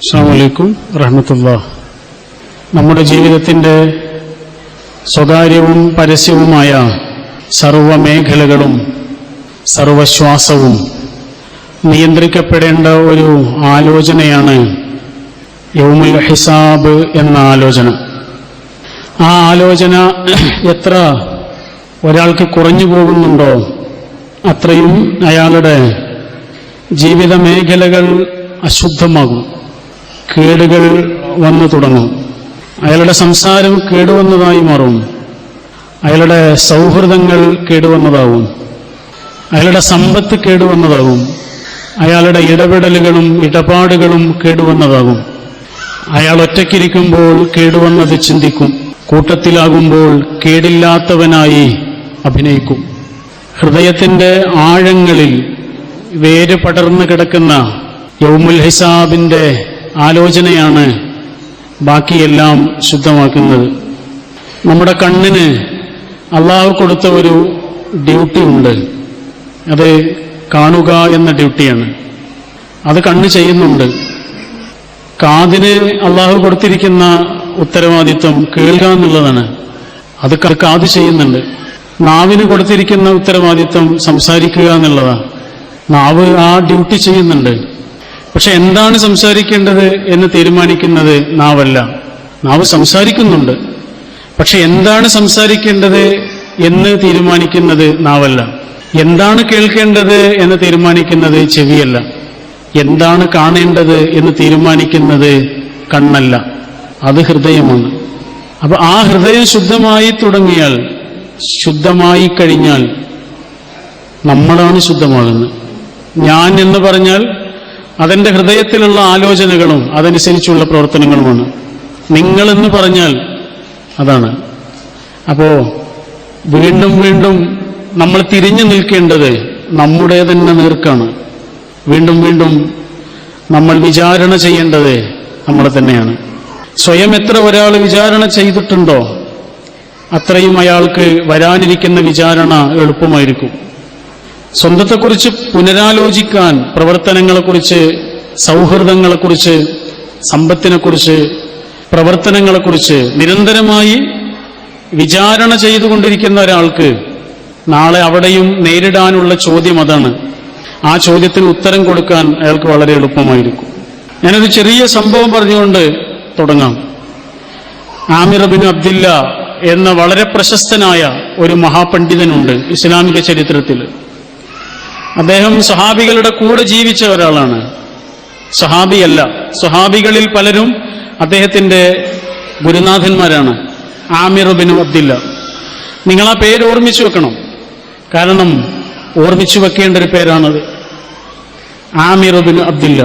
അസ്സാമലൈക്കും റഹമത്തുള്ള നമ്മുടെ ജീവിതത്തിന്റെ സ്വകാര്യവും പരസ്യവുമായ സർവമേഖലകളും സർവശ്വാസവും നിയന്ത്രിക്കപ്പെടേണ്ട ഒരു ആലോചനയാണ് യൗമുൽ ഹിസാബ് എന്ന ആലോചന. ആ ആലോചന എത്ര ഒരാൾക്ക് കുറഞ്ഞു പോകുന്നുണ്ടോ അത്രയും അയാളുടെ ജീവിത മേഖലകൾ അശുദ്ധമാകും. കേടുകൾ വന്നു തുടങ്ങും. അയാളുടെ സംസാരം കേടുവന്നതായി മാറും. അയാളുടെ സൗഹൃദങ്ങൾ കേടുവന്നതാവും. അയാളുടെ സമ്പത്ത് കേടുവന്നതാകും. അയാളുടെ ഇടപെടലുകളും ഇടപാടുകളും കേടുവന്നതാകും. അയാൾ ഒറ്റയ്ക്കിരിക്കുമ്പോൾ കേടുവന്നത് ചിന്തിക്കും. കൂട്ടത്തിലാകുമ്പോൾ കേടില്ലാത്തവനായി അഭിനയിക്കും. ഹൃദയത്തിന്റെ ആഴങ്ങളിൽ വേര് പടർന്നു കിടക്കുന്ന യൗമുൽ ഹിസാബിന്റെ ആലോചനയാണ് ബാക്കിയെല്ലാം ശുദ്ധമാക്കുന്നത്. നമ്മുടെ കണ്ണിന് അള്ളാഹു കൊടുത്ത ഒരു ഡ്യൂട്ടി ഉണ്ട്. അത് കാണുക എന്ന ഡ്യൂട്ടിയാണ്. അത് കണ്ണ് ചെയ്യുന്നുണ്ട്. കാതിന് അള്ളാഹു കൊടുത്തിരിക്കുന്ന ഉത്തരവാദിത്വം കേൾക്കുക എന്നുള്ളതാണ്. അത് കാത് ചെയ്യുന്നുണ്ട്. നാവിന് കൊടുത്തിരിക്കുന്ന ഉത്തരവാദിത്വം സംസാരിക്കുക എന്നുള്ളതാണ്. നാവ് ആ ഡ്യൂട്ടി ചെയ്യുന്നുണ്ട്. പക്ഷെ എന്താണ് സംസാരിക്കേണ്ടത് എന്ന് തീരുമാനിക്കുന്നത് നാവല്ല. നാവ് സംസാരിക്കുന്നുണ്ട്. പക്ഷെ എന്താണ് സംസാരിക്കേണ്ടത് എന്ന് തീരുമാനിക്കുന്നത് നാവല്ല. എന്താണ് കേൾക്കേണ്ടത് എന്ന് തീരുമാനിക്കുന്നത് ചെവിയല്ല. എന്താണ് കാണേണ്ടത് എന്ന് തീരുമാനിക്കുന്നത് കണ്ണല്ല. അത് ഹൃദയമാണ്. അപ്പൊ ആ ഹൃദയം ശുദ്ധമായി തുടങ്ങിയാൽ ശുദ്ധമായി കഴിഞ്ഞാൽ നമ്മളാണ് ശുദ്ധമാകുന്നത്. ഞാൻ എന്ന് പറഞ്ഞാൽ അതെന്റെ ഹൃദയത്തിലുള്ള ആലോചനകളും അതനുസരിച്ചുള്ള പ്രവർത്തനങ്ങളുമാണ്. നിങ്ങൾ എന്ന് പറഞ്ഞാൽ അതാണ്. അപ്പോ വീണ്ടും വീണ്ടും നമ്മൾ തിരിഞ്ഞു നിൽക്കേണ്ടത് നമ്മുടെ തന്നെ നേർക്കാണ്. വീണ്ടും വീണ്ടും നമ്മൾ വിചാരണ ചെയ്യേണ്ടത് നമ്മളെ തന്നെയാണ്. സ്വയം എത്ര ഒരാൾ വിചാരണ ചെയ്തിട്ടുണ്ടോ അത്രയും അയാൾക്ക് വരാനിരിക്കുന്ന വിചാരണ എളുപ്പമായിരിക്കും. സ്വന്തത്തെക്കുറിച്ച് പുനരാലോചിക്കാൻ പ്രവർത്തനങ്ങളെക്കുറിച്ച് സൗഹൃദങ്ങളെക്കുറിച്ച് സമ്പത്തിനെക്കുറിച്ച് പ്രവർത്തനങ്ങളെക്കുറിച്ച് നിരന്തരമായി വിചാരണ ചെയ്തുകൊണ്ടിരിക്കുന്ന ഒരാൾക്ക് നാളെ അവിടെയും നേരിടാനുള്ള ചോദ്യം അതാണ്. ആ ചോദ്യത്തിന് ഉത്തരം കൊടുക്കാൻ അയാൾക്ക് വളരെ എളുപ്പമായിരിക്കും. ഞാനൊരു ചെറിയ സംഭവം പറഞ്ഞുകൊണ്ട് തുടങ്ങാം. ആമിർ ബിൻ അബ്ദില്ല എന്ന വളരെ പ്രശസ്തനായ ഒരു മഹാപണ്ഡിതനുണ്ട് ഇസ്ലാമിക ചരിത്രത്തിൽ. അദ്ദേഹം സഹാബികളുടെ കൂടെ ജീവിച്ച ഒരാളാണ്. സഹാബിയല്ല സഹാബികളിൽ പലരും അദ്ദേഹത്തിന്റെ ഗുരുനാഥന്മാരാണ്. ആമിർ ബിൻ അബ്ദില്ല. നിങ്ങൾ ആ പേര് ഓർമ്മിച്ചു വെക്കണം. കാരണം ഓർമ്മിച്ചു വെക്കേണ്ട ഒരു പേരാണത്. Amir bin Abdillah.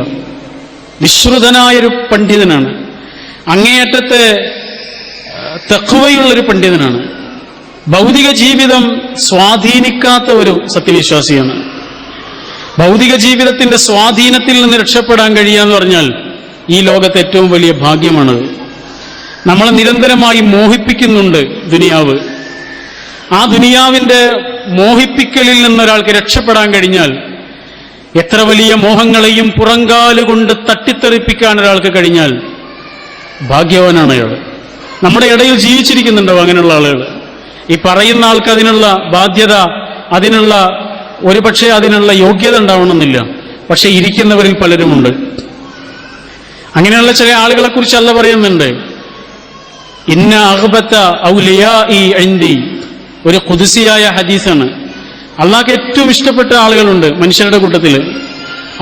വിശ്രുതനായൊരു പണ്ഡിതനാണ്. അങ്ങേയറ്റത്തെ തെക്കുവയുള്ളൊരു പണ്ഡിതനാണ്. ഭൗതിക ജീവിതം സ്വാധീനിക്കാത്ത ഒരു സത്യവിശ്വാസിയാണ്. ഭൗതിക ജീവിതത്തിന്റെ സ്വാധീനത്തിൽ നിന്ന് രക്ഷപ്പെടാൻ കഴിയാന്ന് പറഞ്ഞാൽ ഈ ലോകത്തെ ഏറ്റവും വലിയ ഭാഗ്യമാണത് നമ്മളെ നിരന്തരമായി മോഹിപ്പിക്കുന്നുണ്ട് ദുനിയാവ്. ആ ദുനിയാവിന്റെ മോഹിപ്പിക്കലിൽ നിന്നൊരാൾക്ക് രക്ഷപ്പെടാൻ കഴിഞ്ഞാൽ എത്ര വലിയ മോഹങ്ങളെയും പുറങ്കാലുകൊണ്ട് തട്ടിത്തെറിപ്പിക്കാൻ ഒരാൾക്ക് കഴിഞ്ഞാൽ ഭാഗ്യവാനാണ് അയാൾ. നമ്മുടെ ഇടയിൽ ജീവിച്ചിരിക്കുന്നുണ്ടോ അങ്ങനെയുള്ള ആളുകൾ. ഈ പറയുന്ന ആൾക്ക് അതിനുള്ള ബാധ്യത അതിനുള്ള ഒരുപക്ഷെ അതിനുള്ള യോഗ്യത ഉണ്ടാവണമെന്നില്ല. പക്ഷെ ഇരിക്കുന്നവരിൽ പലരുമുണ്ട്. അങ്ങനെയുള്ള ചില ആളുകളെ കുറിച്ച് പറയുന്നുണ്ട്. ഇന്ന അഹബത്ത ഔലിയാ ഈ ഐന്തി ഒരു കുതിസിയായ ഹദീസാണ്. അള്ളാഹ്ക്ക് ഏറ്റവും ഇഷ്ടപ്പെട്ട ആളുകളുണ്ട് മനുഷ്യരുടെ കൂട്ടത്തിൽ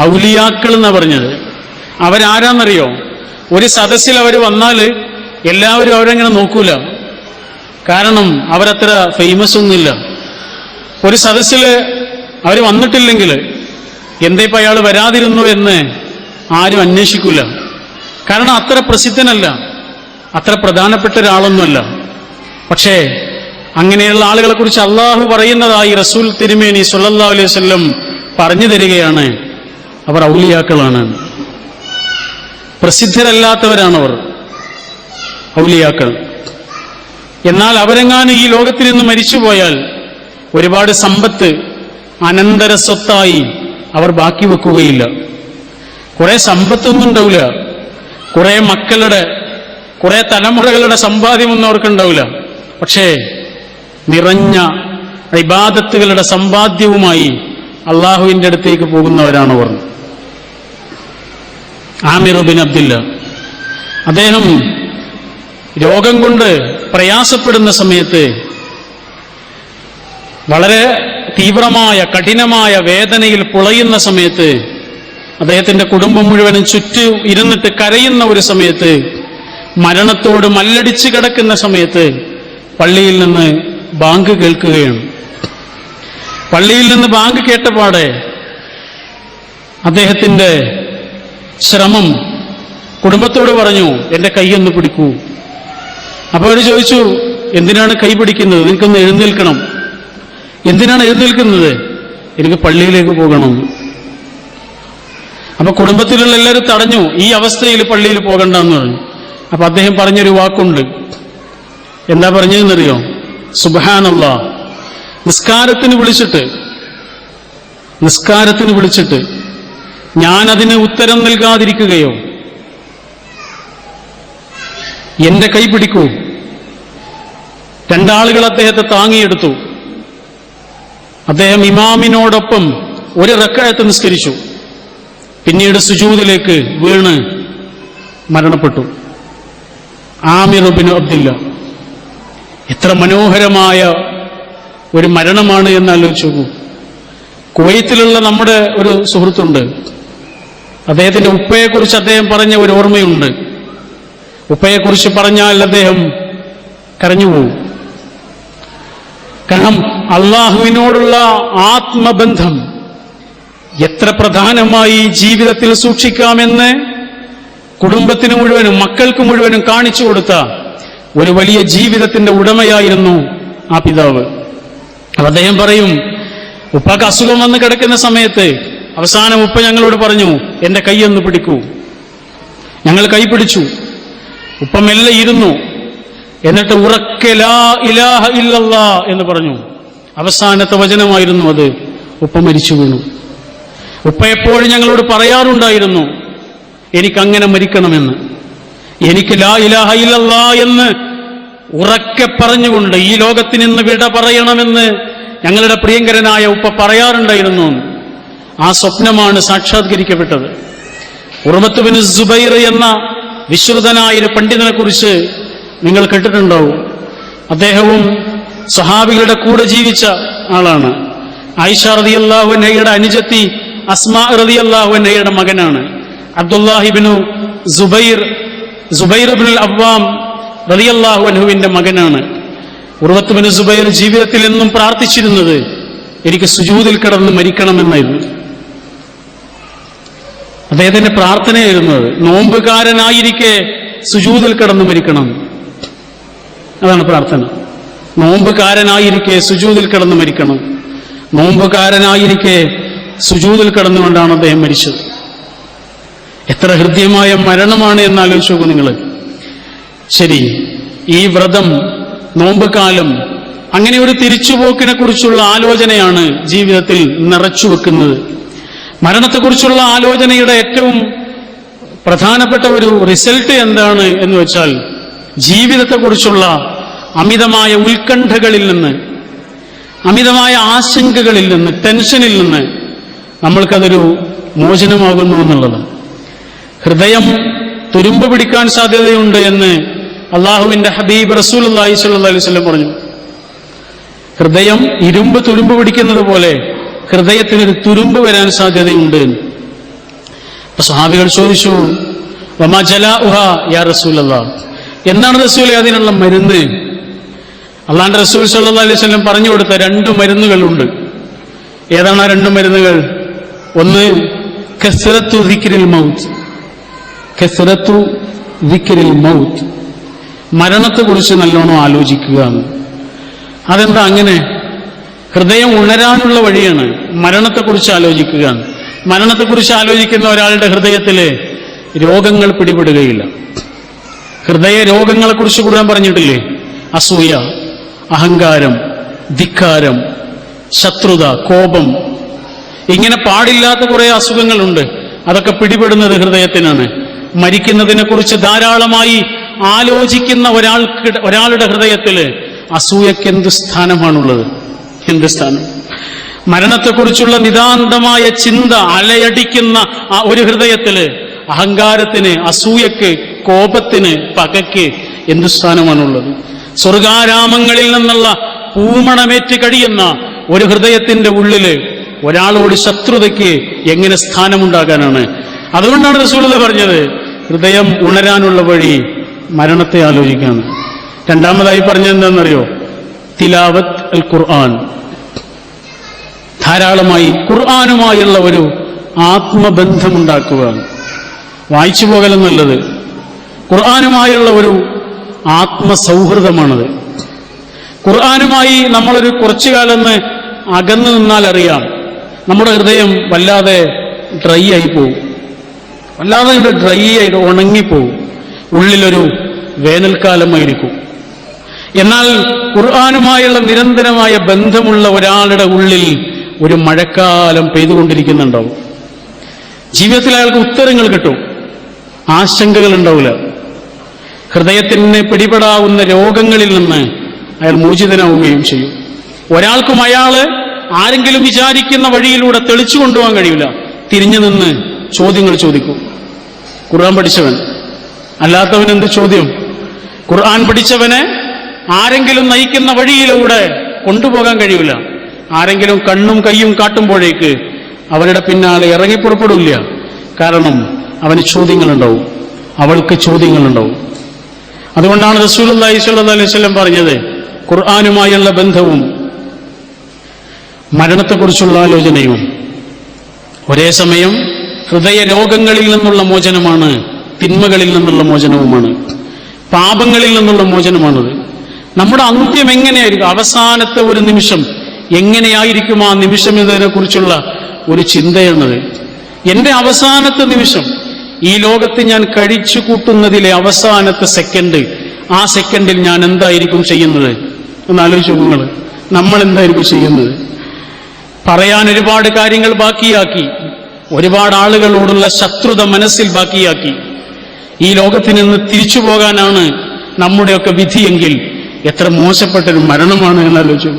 ഔലിയാക്കൾ എന്നാ പറഞ്ഞത്. അവരാരാന്നറിയോ? ഒരു സദസ്സിൽ അവർ വന്നാൽ എല്ലാവരും അവരങ്ങനെ നോക്കൂല. കാരണം അവരത്ര ഫേമസ് ഒന്നുമില്ല. ഒരു സദസ്സിൽ അവർ വന്നിട്ടില്ലെങ്കിൽ എന്തേ ഇപ്പം അയാൾ വരാതിരുന്നു എന്ന് ആരും അന്വേഷിക്കില്ല കാരണം അത്ര പ്രസിദ്ധനല്ല. അത്ര പ്രധാനപ്പെട്ട ഒരാളൊന്നുമല്ല. പക്ഷേ അങ്ങനെയുള്ള ആളുകളെ കുറിച്ച് അള്ളാഹു പറയുന്നതായി റസൂൽ തിരുമേനി സുല്ലാ അലൈഹി വല്ലം പറഞ്ഞു തരികയാണ്. അവർ ഔലിയാക്കളാണ്. പ്രസിദ്ധരല്ലാത്തവരാണ് അവർ ഔലിയാക്കൾ. എന്നാൽ അവരെങ്ങാനും ഈ ലോകത്തിൽ നിന്ന് മരിച്ചുപോയാൽ ഒരുപാട് സമ്പത്ത് അനന്തര സ്വത്തായി അവർ ബാക്കി വെക്കുകയില്ല. കുറെ സമ്പത്തൊന്നും ഉണ്ടാവില്ല. കുറെ മക്കളുടെ കുറെ തലമുറകളുടെ സമ്പാദ്യമൊന്നും അവർക്കുണ്ടാവില്ല. പക്ഷേ നിറഞ്ഞ ഇബാദത്തുകളുടെ സമ്പാദ്യവുമായി അള്ളാഹുവിന്റെ അടുത്തേക്ക് പോകുന്നവരാണ് അവർ. ആമിർ ബിൻ അബ്ദില്ല. അദ്ദേഹം രോഗം കൊണ്ട് പ്രയാസപ്പെടുന്ന സമയത്ത് വളരെ തീവ്രമായ കഠിനമായ വേദനയിൽ പുളയുന്ന സമയത്ത് അദ്ദേഹത്തിന്റെ കുടുംബം മുഴുവനും ചുറ്റു ഇരുന്നിട്ട് കരയുന്ന ഒരു സമയത്ത് മരണത്തോട് മല്ലടിച്ച് കിടക്കുന്ന സമയത്ത് പള്ളിയിൽ നിന്ന് ബാങ്ക് കേൾക്കുകയാണ്. പള്ളിയിൽ നിന്ന് ബാങ്ക് കേട്ടപാടെ അദ്ദേഹത്തിന്റെ ശ്രമം കുടുംബത്തോട് പറഞ്ഞു എന്റെ കൈയൊന്ന് പിടിക്കൂ. അപ്പോൾ അവർ ചോദിച്ചു എന്തിനാണ് കൈ പിടിക്കുന്നത്? നിനക്കൊന്ന് എഴുന്നേൽക്കണം. എന്തിനാണ് എഴുന്നേൽക്കുന്നത്? എനിക്ക് പള്ളിയിലേക്ക് പോകണം. അപ്പൊ കുടുംബത്തിലുള്ള എല്ലാവരും തടഞ്ഞു. ഈ അവസ്ഥയിൽ പള്ളിയിൽ പോകണ്ട എന്ന് പറഞ്ഞു. അപ്പൊ അദ്ദേഹം പറഞ്ഞൊരു വാക്കുണ്ട്. എന്താ പറഞ്ഞതെന്നറിയോ? സുബാനുള്ള നിസ്കാരത്തിന് വിളിച്ചിട്ട്. നിസ്കാരത്തിന് വിളിച്ചിട്ട്. ഞാൻ അതിന് ഉത്തരം നൽകാതിരിക്കുകയോ? എന്റെ കൈ പിടിക്കൂ. രണ്ടാളുകൾ അദ്ദേഹത്തെ താങ്ങിയെടുത്തു. അദ്ദേഹം ഇമാമിനോടൊപ്പം ഒരു റക്കായത്ത് നിസ്കരിച്ചു. പിന്നീട് സുജൂദിലേക്ക് വീണ് മരണപ്പെട്ടു. ആമിറുബിന് അബ്ദില്ല. എത്ര മനോഹരമായ ഒരു മരണമാണ് എന്ന് ആലോചിച്ചു നോക്കൂ. കുവൈത്തിലുള്ള നമ്മുടെ ഒരു സുഹൃത്തുണ്ട്. അദ്ദേഹത്തിന്റെ ഉപ്പയെക്കുറിച്ച് അദ്ദേഹം പറഞ്ഞ ഒരു ഓർമ്മയുണ്ട്. ഉപ്പയെക്കുറിച്ച് പറഞ്ഞാൽ അദ്ദേഹം കരഞ്ഞുപോകും. കാരണം അള്ളാഹുവിനോടുള്ള ആത്മബന്ധം. എത്ര പ്രധാനമായി ജീവിതത്തിൽ സൂക്ഷിക്കാമെന്ന് കുടുംബത്തിന് മുഴുവനും മക്കൾക്ക് മുഴുവനും കാണിച്ചു കൊടുത്ത ഒരു വലിയ ജീവിതത്തിന്റെ ഉടമയായിരുന്നു ആ പിതാവ്. അദ്ദേഹം പറയും ഉപ്പാക്ക് അസുഖം വന്ന് കിടക്കുന്ന സമയത്ത് അവസാനം ഉപ്പ ഞങ്ങളോട് പറഞ്ഞു എന്റെ കൈ ഒന്ന് പിടിക്കൂ. ഞങ്ങൾ കൈ പിടിച്ചു. ഉപ്പ മെല്ലെ ഇരുന്നു. എന്നിട്ട് ഉറക്കെ ലാ ഇലാഹ ഇല്ലല്ലാ എന്ന് പറഞ്ഞു. അവസാനത്തെ വചനമായിരുന്നു അത്. ഉപ്പ മരിച്ചു വീണു. ഉപ്പ എപ്പോഴും ഞങ്ങളോട് പറയാറുണ്ടായിരുന്നു എനിക്കങ്ങനെ മരിക്കണമെന്ന്. എനിക്ക് ലാ ഇലാഹ ഇല്ലല്ലാ എന്ന് ഉറക്കെ പറഞ്ഞുകൊണ്ട് ഈ ലോകത്തിൽ നിന്ന് വിട പറയണമെന്ന് ഞങ്ങളുടെ പ്രിയങ്കരനായ ഉപ്പ പറയാറുണ്ടായിരുന്നു. ആ സ്വപ്നമാണ് സാക്ഷാത്കരിക്കപ്പെട്ടത്. ഉറമത്ത് ബിൻ സുബൈർ എന്ന വിശ്രുതനായ ഒരു പണ്ഡിതനെ കുറിച്ച് നിങ്ങൾ കേട്ടിട്ടുണ്ടാവും. അദ്ദേഹവും സഹാബികളുടെ കൂടെ ജീവിച്ച ആളാണ്. ആയിഷ നയ്യയുടെ അനുജത്തി അസ്മാ നയ്യയുടെ മകനാണ്. അബ്ദുല്ലാഹിബിനു സുബൈർ സുബൈർ അബിൻ അബ്വാം അള്ളാഹു അൻഹുവിന്റെ മകനാണ്. ഉറവത്തുബിന് സുബൈർ ജീവിതത്തിൽ എന്നും പ്രാർത്ഥിച്ചിരുന്നത് എനിക്ക് സുജൂതിൽ കിടന്ന് മരിക്കണമെന്നായിരുന്നു. അദ്ദേഹത്തിന്റെ പ്രാർത്ഥനയായിരുന്നു നോമ്പുകാരനായിരിക്കെ സുജൂതിൽ കിടന്ന് മരിക്കണം. അതാണ് പ്രാർത്ഥന. നോമ്പുകാരനായിരിക്കെ സുജൂതിൽ കിടന്ന് മരിക്കണം. നോമ്പുകാരനായിരിക്കെ സുജൂതിൽ കിടന്നുകൊണ്ടാണ് അദ്ദേഹം മരിച്ചത്. എത്ര ഹൃദ്യമായ മരണമാണ് എന്ന് ആലോചിച്ച് നോക്കൂ നിങ്ങൾ ശരി ഈ വ്രതം നോമ്പുകാലം അങ്ങനെ ഒരു തിരിച്ചുപോക്കിനെ കുറിച്ചുള്ള ആലോചനയാണ് ജീവിതത്തിൽ നിറച്ചു വെക്കുന്നത്. മരണത്തെക്കുറിച്ചുള്ള ആലോചനയുടെ ഏറ്റവും പ്രധാനപ്പെട്ട ഒരു റിസൾട്ട് എന്താണ് എന്ന് വെച്ചാൽ ജീവിതത്തെക്കുറിച്ചുള്ള അമിതമായ ഉത്കണ്ഠകളിൽ നിന്ന് അമിതമായ ആശങ്കകളിൽ നിന്ന് ടെൻഷനിൽ നിന്ന് നമ്മൾക്കതൊരു മോചനമാകുന്നു എന്നുള്ളത്. ഹൃദയം തുരുമ്പ് പിടിക്കാൻ സാധ്യതയുണ്ട് എന്ന് അള്ളാഹുവിന്റെ ഹബീബ് റസൂൽ അള്ളാഹി അലൈഹി വല്ലം പറഞ്ഞു. ഹൃദയം ഇരുമ്പ് തുരുമ്പ് പിടിക്കുന്നത് പോലെ ഹൃദയത്തിനൊരു തുരുമ്പ് വരാൻ സാധ്യതയുണ്ട് അപ്പൊ സ്വഹാബികൾ ചോദിച്ചു വമാ ജലാഉഹ യാ റസൂലല്ലാ എന്താണ് റസൂലെ അതിനുള്ള മരുന്ന്? അള്ളാന്റെ റസൂൽ സല്ലാ അലൈഹി സ്വലം പറഞ്ഞു കൊടുത്ത രണ്ട് മരുന്നുകളുണ്ട്. ഏതാണ് ആ രണ്ട് മരുന്നുകൾ? ഒന്ന് കസരത്തു ദിക്രിൽ മൗത്ത്. കസരത്തു ദിക്രിൽ മൗത്ത്. മരണത്തെക്കുറിച്ച് നല്ലോണം ആലോചിക്കുക എന്ന്. അതെന്താ അങ്ങനെ? ഹൃദയം ഉണരാനുള്ള വഴിയാണ് മരണത്തെക്കുറിച്ച് ആലോചിക്കുക മരണത്തെക്കുറിച്ച് ആലോചിക്കുന്ന ഒരാളുടെ ഹൃദയത്തിലെ രോഗങ്ങൾ പിടിപെടുകയില്ല. ഹൃദയ രോഗങ്ങളെക്കുറിച്ച് കൂടാൻ പറഞ്ഞിട്ടില്ലേ? അസൂയ അഹങ്കാരം ധിക്കാരം ശത്രുത കോപം. ഇങ്ങനെ പാടില്ലാത്ത കുറെ അസുഖങ്ങളുണ്ട്. അതൊക്കെ പിടിപെടുന്നത് ഹൃദയത്തിനാണ്. മരിക്കുന്നതിനെക്കുറിച്ച് ധാരാളമായി ആലോചിക്കുന്ന ഒരാൾക്ക് ഒരാളുടെ ഹൃദയത്തിൽ അസൂയക്ക് എന്ത് സ്ഥാനമാണുള്ളത്? എന്ത് സ്ഥാനം? മരണത്തെക്കുറിച്ചുള്ള നിതാന്തമായ ചിന്ത അലയടിക്കുന്ന ഒരു ഹൃദയത്തിൽ അഹങ്കാരത്തിന് അസൂയക്ക് കോപത്തിന് പകയ്ക്ക് എന്തു സ്ഥാനമാണുള്ളത്? സ്വർഗാരാമങ്ങളിൽ നിന്നുള്ള പൂമണമേറ്റ് കഴിയുന്ന ഒരു ഹൃദയത്തിന്റെ ഉള്ളിൽ ഒരാളോട് ശത്രുതയ്ക്ക് എങ്ങനെ സ്ഥാനമുണ്ടാകാനാണ്? അതുകൊണ്ടാണ് റസൂലത പറഞ്ഞത് ഹൃദയം ഉണരാനുള്ള വഴി മരണത്തെ ആലോചിക്കാണ് രണ്ടാമതായി പറഞ്ഞത് എന്താണെന്നറിയോ? തിലാവത്ത് അൽ ഖുർആൻ ധാരാളമായി ഖുർആാനുമായുള്ള ഒരു ആത്മബന്ധമുണ്ടാക്കുക വായിച്ചു പോകലെന്നുള്ളത് ഖുർആാനുമായുള്ള ഒരു ആത്മസൗഹൃദമാണത്. ഖുർആാനുമായി നമ്മളൊരു കുറച്ചു കാലം അകന്നു നിന്നാൽ അറിയാം. നമ്മുടെ ഹൃദയം വല്ലാതെ ഡ്രൈ ആയി പോകും വല്ലാതെ ഡ്രൈ ആയിട്ട് ഉണങ്ങിപ്പോവും. ഉള്ളിലൊരു വേനൽക്കാലമായിരിക്കും. എന്നാൽ ഖുർആാനുമായുള്ള നിരന്തരമായ ബന്ധമുള്ള ഒരാളുടെ ഉള്ളിൽ ഒരു മഴക്കാലം പെയ്തുകൊണ്ടിരിക്കുന്നുണ്ടാവും. ജീവിതത്തിൽ അയാൾക്ക് ഉത്തരങ്ങൾ കിട്ടും. ആശങ്കകൾ ഉണ്ടാവില്ല. ഹൃദയത്തിന് പിടിപെടാവുന്ന രോഗങ്ങളിൽ നിന്ന് അയാൾ മോചിതനാവുകയും ചെയ്യും. ഒരാൾക്കും അയാൾ ആരെങ്കിലും വിചാരിക്കുന്ന വഴിയിലൂടെ തെളിച്ചു കൊണ്ടുപോകാൻ കഴിയില്ല. തിരിഞ്ഞു നിന്ന് ചോദ്യങ്ങൾ ചോദിക്കും. ഖുർആൻ പഠിച്ചവൻ. അല്ലാത്തവൻ എന്ത് ചോദ്യം? ഖുർആൻ പഠിച്ചവനെ ആരെങ്കിലും നയിക്കുന്ന വഴിയിലൂടെ കൊണ്ടുപോകാൻ കഴിയില്ല. ആരെങ്കിലും കണ്ണും കയ്യും കാട്ടുമ്പോഴേക്ക് അവരുടെ പിന്നാലെ ഇറങ്ങിപ്പുറപ്പെടില്ല കാരണം അവന് ചോദ്യങ്ങളുണ്ടാവും. അവൾക്ക് ചോദ്യങ്ങളുണ്ടാവും. അതുകൊണ്ടാണ് റസൂൽ അള്ളഹി അലൈഹി സ്വലം പറഞ്ഞത് ഖുർആാനുമായുള്ള ബന്ധവും മരണത്തെക്കുറിച്ചുള്ള ആലോചനയും ഒരേ സമയം ഹൃദയ രോഗങ്ങളിൽ നിന്നുള്ള മോചനമാണ് തിന്മകളിൽ നിന്നുള്ള മോചനവുമാണ് പാപങ്ങളിൽ നിന്നുള്ള മോചനമാണത്. നമ്മുടെ അന്ത്യം എങ്ങനെയായിരിക്കും? അവസാനത്തെ ഒരു നിമിഷം എങ്ങനെയായിരിക്കും ആ നിമിഷം എന്നതിനെ കുറിച്ചുള്ള ഒരു ചിന്തയാണത്. എന്റെ അവസാനത്തെ നിമിഷം ഈ ലോകത്ത് ഞാൻ കഴിച്ചു കൂട്ടുന്നതിലെ അവസാനത്തെ സെക്കൻഡ് ആ സെക്കൻഡിൽ ഞാൻ എന്തായിരിക്കും ചെയ്യുന്നത്? ഒന്ന് ആലോചിച്ചു നിങ്ങൾ നമ്മൾ എന്തായിരിക്കും ചെയ്യുന്നത്? പറയാൻ ഒരുപാട് കാര്യങ്ങൾ ബാക്കിയാക്കി. ഒരുപാട് ആളുകളോടുള്ള ശത്രുത മനസ്സിൽ ബാക്കിയാക്കി. ഈ ലോകത്തിൽ നിന്ന് തിരിച്ചു പോകാനാണ് നമ്മുടെയൊക്കെ വിധിയെങ്കിൽ എത്ര മോശപ്പെട്ടൊരു മരണമാണ് എന്ന് ആലോചിച്ചു.